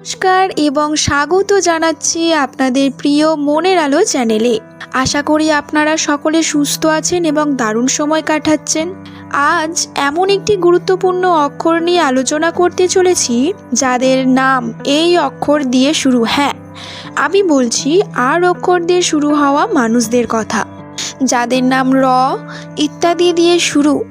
নমস্কার এবং স্বাগত জানাচ্ছি আপনাদের প্রিয় মনের আলো চ্যানেলে। আশা করি আপনারা সকলে সুস্থ আছেন এবং দারুণ সময় কাটাচ্ছেন। আজ এমন একটি গুরুত্বপূর্ণ অক্ষর নিয়ে আলোচনা করতে চলেছি, যাদের নাম এই অক্ষর দিয়ে শুরু হ্যাঁ। আমি বলছি, আর অক্ষর দিয়ে শুরু হওয়া মানুষদের কথা। যাদের নাম র ইত্যাদি দিয়ে শুরু,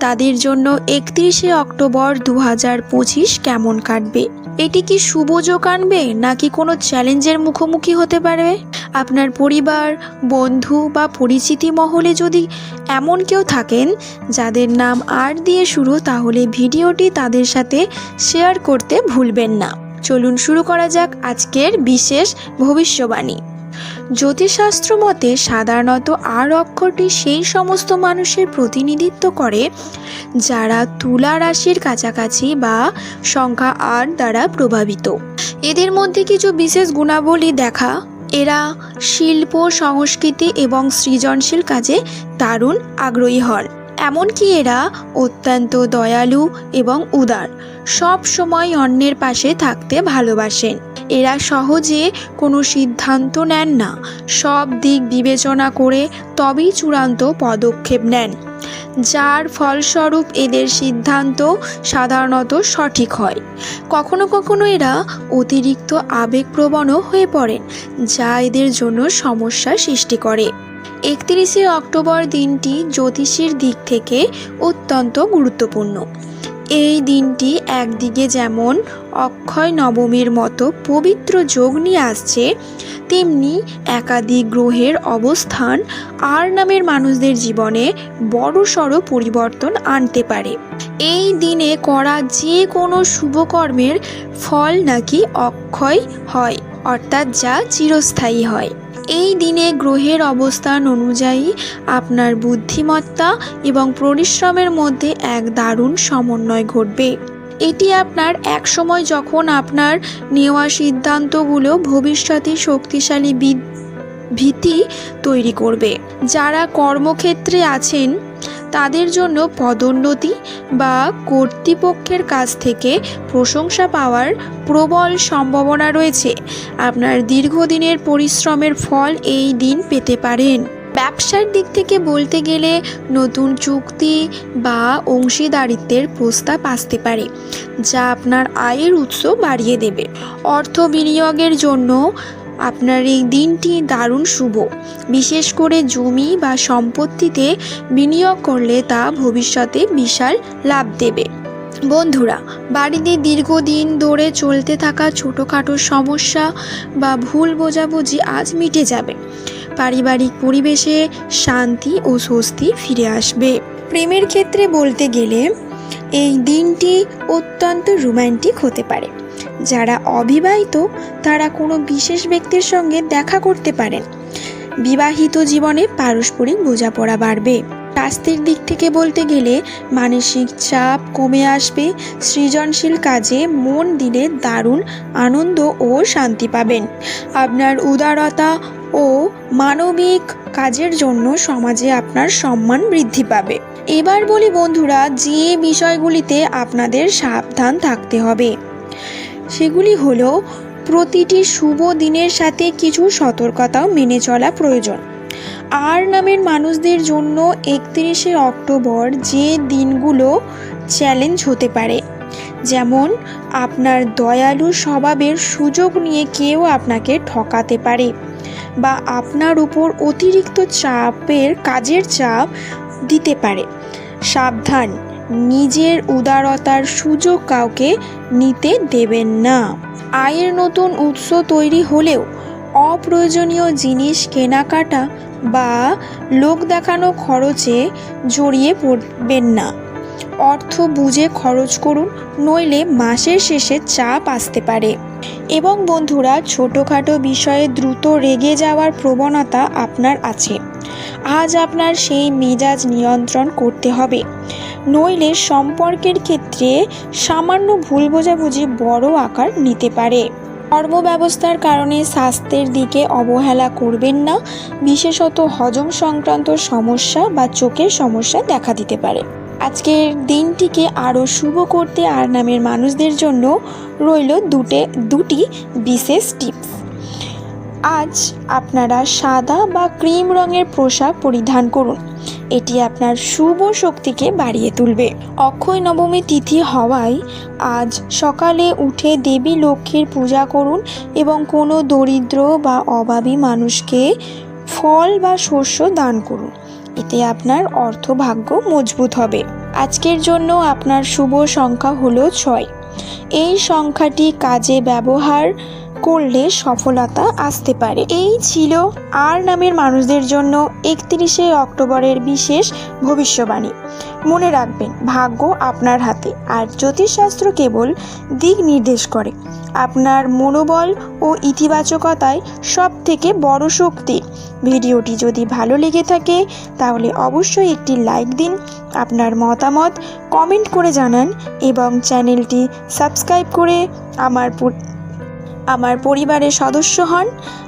তাদের জন্য একত্রিশে অক্টোবর দু হাজার পঁচিশ কেমন কাটবে? এটি কি শুভ যোগ আনবে নাকি কোনো চ্যালেঞ্জের মুখোমুখি হতে পারবে? আপনার পরিবার, বন্ধু বা পরিচিতি মহলে যদি এমন কেউ থাকেন যাদের নাম আর দিয়ে শুরু, তাহলে ভিডিওটি তাদের সাথে শেয়ার করতে ভুলবেন না। চলুন শুরু করা যাক আজকের বিশেষ ভবিষ্যবাণী। জ্যোতিষশাস্ত্র মতে সাধারণত আর অক্ষরটি সেই সমস্ত মানুষের প্রতিনিধিত্ব করে, যারা তুলা রাশির কাছাকাছি বা সংখ্যা আট দ্বারা প্রভাবিত। এদের মধ্যে কিছু বিশেষ গুণাবলী দেখা। এরা শিল্প, সংস্কৃতি এবং সৃজনশীল কাজে দারুণ আগ্রহী হন। এমনকি এরা অত্যন্ত দয়ালু এবং উদার। সব সময় অন্যের পাশে থাকতে ভালোবাসেন। এরা সহজে কোনো সিদ্ধান্ত নেন না। সব দিক বিবেচনা করে তবেই চূড়ান্ত পদক্ষেপ নেন। যার ফলস্বরূপ এদের সিদ্ধান্ত সাধারণত সঠিক হয়। কখনো কখনো এরা অতিরিক্ত আবেগপ্রবণও হয়ে পড়েন যা এদের জন্য সমস্যা সৃষ্টি করে। একত্রিশে অক্টোবর দিনটি জ্যোতিষীর দিক থেকে অত্যন্ত গুরুত্বপূর্ণ। এই দিনটি একদিকে যেমন অক্ষয় নবমীর মতো পবিত্র যোগ নিয়ে আসছে, তেমনি একাধিক গ্রহের অবস্থান আর নামের মানুষদের জীবনে বড়সড় পরিবর্তন আনতে পারে। এই দিনে করা যে কোনো শুভকর্মের ফল নাকি অক্ষয় হয়, অর্থাৎ যা চিরস্থায়ী হয়। এই দিনে গ্রহের অবস্থান অনুযায়ী আপনার বুদ্ধিমত্তা এবং পরিশ্রমের মধ্যে এক দারুণ সমন্বয় ঘটবে। এটি আপনার এক সময় যখন আপনার নেওয়া সিদ্ধান্তগুলো ভবিষ্যতে শক্তিশালী ভীতি তৈরি করবে। যারা কর্মক্ষেত্রে আছেন তাদের জন্য পদোন্নতি বা কর্তৃপক্ষের কাছ থেকে প্রশংসা পাওয়ার প্রবল সম্ভাবনা রয়েছে। আপনার দীর্ঘদিনের পরিশ্রমের ফল এই দিন পেতে পারেন। ব্যবসার দিক থেকে বলতে গেলে নতুন চুক্তি বা অংশীদারিত্বের প্রস্তাব আসতে পারে, যা আপনার আয়ের উৎস বাড়িয়ে দেবে। অর্থ বিনিয়োগের জন্য আপনার এই দিনটি দারুণ শুভ। বিশেষ করে জমি বা সম্পত্তিতে বিনিয়োগ করলে তা ভবিষ্যতে বিশাল লাভ দেবে। বন্ধুরা, বাড়িতে দীর্ঘদিন ধরে চলতে থাকা ছোটোখাটো সমস্যা বা ভুল বোঝাবুঝি আজ মিটে যাবে। পারিবারিক পরিবেশে শান্তি ও স্বস্তি ফিরে আসবে। প্রেমের ক্ষেত্রে বলতে গেলে, এই দিনটি অত্যন্ত রোম্যান্টিক হতে পারে। যারা অবিবাহিত, তারা কোনো বিশেষ ব্যক্তির সঙ্গে দেখা করতে পারেন বিবাহিত জীবনে পারস্পরিক বোঝাপড়া বাড়বে। স্বাস্থ্যের দিক থেকে বলতে গেলে মানসিক চাপ কমে আসবে, সৃজনশীল কাজে মন দিলে দারুণ আনন্দ ও শান্তি পাবেন। আপনার উদারতা ও মানবিক কাজের জন্য সমাজে আপনার সম্মান বৃদ্ধি পাবে। এবার বলি বন্ধুরা, যে বিষয়গুলিতে আপনাদের সাবধান থাকতে হবে। সেগুলি হলো, প্রতিটি শুভ দিনের সাথে কিছু সতর্কতাও মেনে চলা প্রয়োজন। আর নামের মানুষদের জন্য একত্রিশে অক্টোবর যে দিনগুলো চ্যালেঞ্জ হতে পারে। যেমন, আপনার দয়ালু স্বভাবের সুযোগ নিয়ে কেউ আপনাকে ঠকাতে পারে বা আপনার উপর অতিরিক্ত চাপের কাজের চাপ দিতে পারে। সাবধান। নিজের উদারতার সুযোগ কাউকে নিতে দেবেন না। আয়ের নতুন উৎস তৈরি হলেও অপ্রয়োজনীয় জিনিস কেনাকাটা বা লোক দেখানো খরচে জড়িয়ে পড়বেন না। অর্থ বুঝে খরচ করুন, নইলে মাসের শেষে চাপ আসতে পারে। এবং বন্ধুরা, ছোটোখাটো বিষয়ে দ্রুত রেগে যাওয়ার প্রবণতা আপনার আছে। আজ আপনার সেই মেজাজ নিয়ন্ত্রণ করতে হবে। নইলে সম্পর্কের ক্ষেত্রে সামান্য ভুল বোঝাবুঝি বড় আকার নিতে পারে। কর্মব্যবস্থার কারণে স্বাস্থ্যের দিকে অবহেলা করবেন না, বিশেষত হজম সংক্রান্ত সমস্যা বা চোখের সমস্যা দেখা দিতে পারে। আজকের দিনটিকে আরও শুভ করতে আর নামের মানুষদের জন্য রইল দুটে, দুটি বিশেষ টিপস। আজ আপনারা সাদা বা ক্রিম রঙের পোশাক পরিধান করুন। এটি আপনার শুভ শক্তিকে বাড়িয়ে তুলবে। অক্ষয় নবমী তিথি হওয়ায় আজ সকালে উঠে দেবী লক্ষ্মীর পূজা করুন এবং কোনো দরিদ্র বা অভাবী মানুষকে ফল বা শস্য দান করুন। এতে আপনার অর্থভাগ্য মজবুত হবে। আজকের জন্য আপনার শুভ সংখ্যা হলো ছয়। এই সংখ্যাটি কাজে ব্যবহার করলে সফলতা আসতে পারে। এই ছিল আর নামের মানুষদের জন্য একত্রিশে অক্টোবরের বিশেষ ভবিষ্যবাণী। মনে রাখবেন, ভাগ্য আপনার হাতে, আর জ্যোতিষশাস্ত্র কেবল দিক নির্দেশ করে। আপনার মনোবল ও ইতিবাচকতায় সব থেকে বড় শক্তি। ভিডিওটি যদি ভালো লেগে থাকে, তাহলে অবশ্যই একটি লাইক দিন, আপনার মতামত কমেন্ট করে জানান এবং চ্যানেলটি সাবস্ক্রাইব করে আমার আমার পরিবারের সদস্য হন।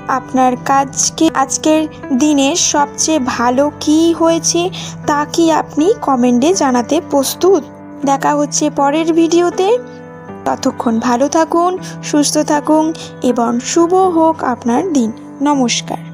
আপনার কাজকে আজকের দিনের সবচেয়ে ভালো কি হয়েছে তা কি আপনি কমেন্টে জানাতে প্রস্তুত। দেখা হচ্ছে পরের ভিডিওতে। ততক্ষণ ভালো থাকুন, সুস্থ থাকুন এবং শুভ হোক আপনার দিন। নমস্কার।